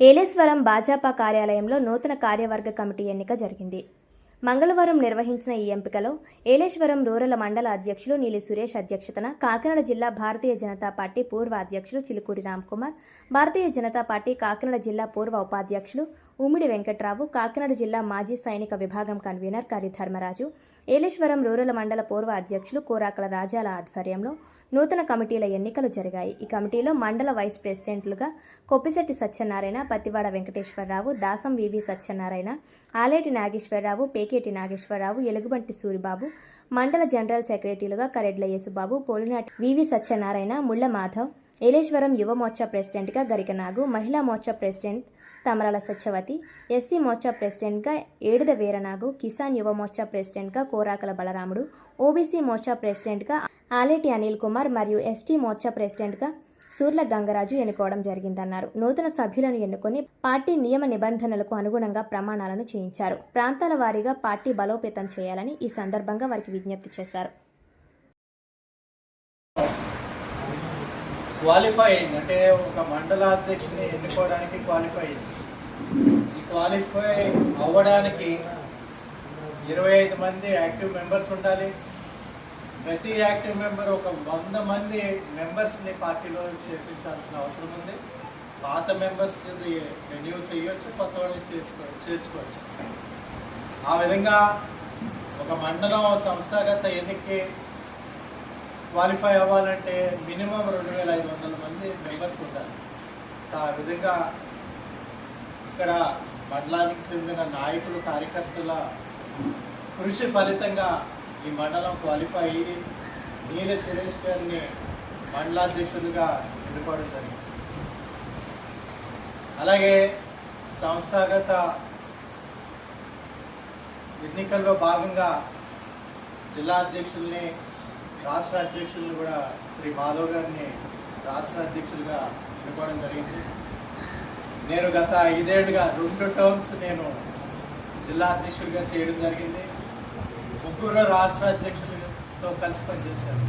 ఏలేశ్వరం భాజపా కార్యాలయంలో నూతన కార్యవర్గ కమిటీ ఎన్నిక జరిగింది. మంగళవారం నిర్వహించిన ఈ ఎంపికలో ఏలేశ్వరం రూరల్ మండల అధ్యక్షులు నీలి సురేష్ అధ్యక్షతన కాకినాడ జిల్లా భారతీయ జనతా పార్టీ పూర్వ అధ్యక్షులు చిలుకూరి రామ్కుమార్ భారతీయ జనతా పార్టీ కాకినాడ జిల్లా పూర్వ ఉపాధ్యక్షులు ఉమ్మిడి వెంకట్రావు కాకినాడ జిల్లా మాజీ సైనిక విభాగం కన్వీనర్ కరి ధర్మరాజు ఏలేశ్వరం రూరల్ మండల పూర్వ అధ్యక్షులు కోరాకల రాజాల ఆధ్వర్యంలో నూతన కమిటీల ఎన్నికలు జరిగాయి. ఈ కమిటీలో మండల వైస్ ప్రెసిడెంట్లుగా కొప్పిశెట్టి సత్యనారాయణ పత్తివాడ వెంకటేశ్వరరావు దాసం వివి సత్యనారాయణ ఆలేటి నాగేశ్వరరావు పేకేటి నాగేశ్వరరావు ఎలుగుబంటి సూరిబాబు మండల జనరల్ సెక్రటరీలుగా కరెడ్ల యేసుబాబు పోలినాటి వివి సత్యనారాయణ ముళ్ళ మాధవ్ ఏలేశ్వరం యువ మోర్చా ప్రెసిడెంట్గా గరిక నాగు మహిళా మోర్చా ప్రెసిడెంట్ తమరాల సత్యవతి ఎస్సీ మోర్చా ప్రెసిడెంట్గా ఏడుద వీరనాగు కిసాన్ యువ మోర్చా ప్రెసిడెంట్గా కోరాకల బలరాముడు ఓబీసీ మోర్చా ప్రెసిడెంట్గా ఆలేటి అనిల్ కుమార్ మరియు ఎస్టీ మోర్చా ప్రెసిడెంట్గా సూర్ల గంగరాజు ఎన్నుకోవడం జరిగిందన్నారు. నూతన సభ్యులను ఎన్నుకొని పార్టీ నియమ నిబంధనలకు అనుగుణంగా ప్రమాణాలను చేయించారు. ప్రాంతాల వారీగా పార్టీ బలోపేతం చేయాలని ఈ సందర్భంగా వారికి విజ్ఞప్తి చేశారు. క్వాలిఫై అయింది. అంటే ఒక మండల అధ్యక్షుని ఎన్నుకోవడానికి క్వాలిఫై అయింది. ఈ క్వాలిఫై అవ్వడానికి ఇరవై ఐదు మంది యాక్టివ్ మెంబర్స్ ఉండాలి. ప్రతి యాక్టివ్ మెంబర్ ఒక వంద మంది మెంబర్స్ని పార్టీలో చేర్పించాల్సిన అవసరం ఉంది. పాత మెంబర్స్ రెన్యూ చేయొచ్చు కొత్త వాళ్ళని చేసుకో చేర్చుకోవచ్చు. ఆ విధంగా ఒక మండలం సంస్థాగత ఎన్నికకి క్వాలిఫై అవ్వాలంటే మినిమం రెండు వేల ఐదు వందల మంది మెంబర్స్ ఉండాలి. సో ఆ విధంగా ఇక్కడ మండలానికి చెందిన నాయకులు కార్యకర్తల కృషి ఫలితంగా ఈ మండలం క్వాలిఫై అయ్యి నీల సురేష్ గారిని మండలాధ్యక్షులుగా ఎన్నుకోవడం జరిగింది. అలాగే సంస్థాగత ఎన్నికల్లో భాగంగా జిల్లా అధ్యక్షుల్ని రాష్ట్ర అధ్యక్షులు కూడా శ్రీ మాధవ్ గారిని రాష్ట్ర అధ్యక్షులుగా ఎన్నుకోవడం జరిగింది. నేను గత ఐదేళ్ళుగా రెండు టర్మ్స్ నేను జిల్లా అధ్యక్షుడిగా చేయడం జరిగింది. ముగ్గురు రాష్ట్ర అధ్యక్షులతో కలిసి పనిచేశాను.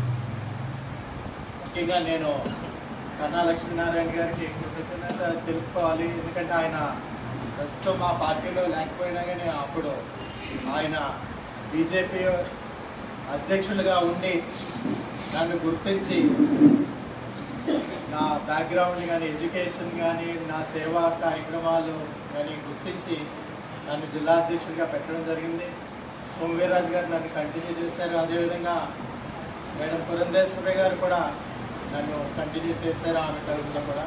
ముఖ్యంగా నేను కన్నా లక్ష్మీనారాయణ గారికి కృతజ్ఞత తెలుపుకోవాలి. ఎందుకంటే ఆయన ప్రస్తుతం మా పార్టీలో లేకపోయినా కానీ అప్పుడు ఆయన బీజేపీ అధ్యక్షులుగా ఉండి నన్ను గుర్తించి నా బ్యాక్గ్రౌండ్ కానీ ఎడ్యుకేషన్ కానీ నా సేవా కార్యక్రమాలు కానీ గుర్తించి నన్ను జిల్లా అధ్యక్షుడిగా పెట్టడం జరిగింది. సోమవీర్రాజు గారు నన్ను కంటిన్యూ చేశారు. అదేవిధంగా మేడం పురంధేశ్వరి గారు కూడా నన్ను కంటిన్యూ చేశారు ఆమె టర్మ్లో కూడా.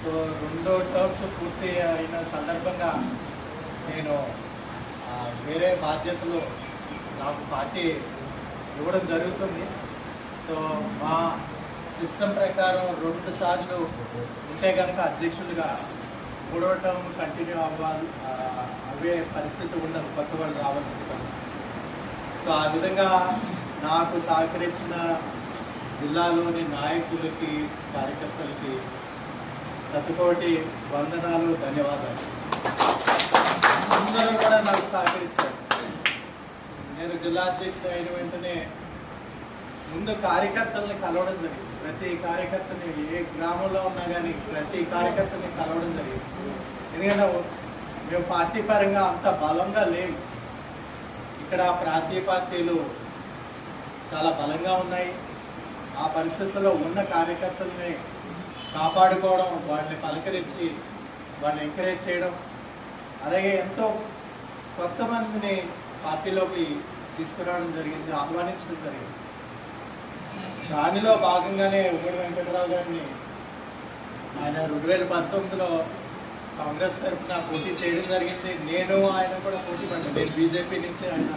సో రెండో టర్మ్స్ పూర్తి అయిన సందర్భంగా నేను వేరే బాధ్యతలు నాకు పార్టీ ఇవ్వడం జరుగుతుంది. సో మా సిస్టమ్ ప్రకారం రెండు సార్లు ఉంటే కనుక అధ్యక్షులుగా కూడవటం కంటిన్యూ అవ్వాలి. అవే పరిస్థితి ఉండదు. కొత్త వాళ్ళు రావాల్సిన పరిస్థితి. సో ఆ విధంగా నాకు సహకరించిన జిల్లాలోని నాయకులకి కార్యకర్తలకి సత్తుకోటి వందనాలు ధన్యవాదాలు. అందరూ కూడా నాకు సహకరించారు. నేను జిల్లా అధ్యక్షుడు అయిన వెంటనే ముందు కార్యకర్తల్ని కలవడం జరిగింది. ప్రతి కార్యకర్తని ఏ గ్రామంలో ఉన్నా కానీ ప్రతి కార్యకర్తని కలవడం జరిగింది. ఎందుకంటే మేము పార్టీ పరంగా అంత బలంగా లేవు ఇక్కడ ప్రాంతీయ పార్టీలు చాలా బలంగా ఉన్నాయి. ఆ పరిస్థితుల్లో ఉన్న కార్యకర్తల్ని కాపాడుకోవడం వాళ్ళని పలకరించి వాళ్ళని ఎంకరేజ్ చేయడం అలాగే ఎంతో కొంతమందిని పార్టీలోకి తీసుకురావడం జరిగింది ఆహ్వానించడం జరిగింది. దానిలో భాగంగానే ఉమ్మడి వెంకటరావు గారిని ఆయన రెండు వేల పంతొమ్మిదిలో కాంగ్రెస్ తరఫున పోటీ చేయడం జరిగింది. నేను ఆయన కూడా పోటీ పడ్డాను నేను బీజేపీ నుంచి ఆయన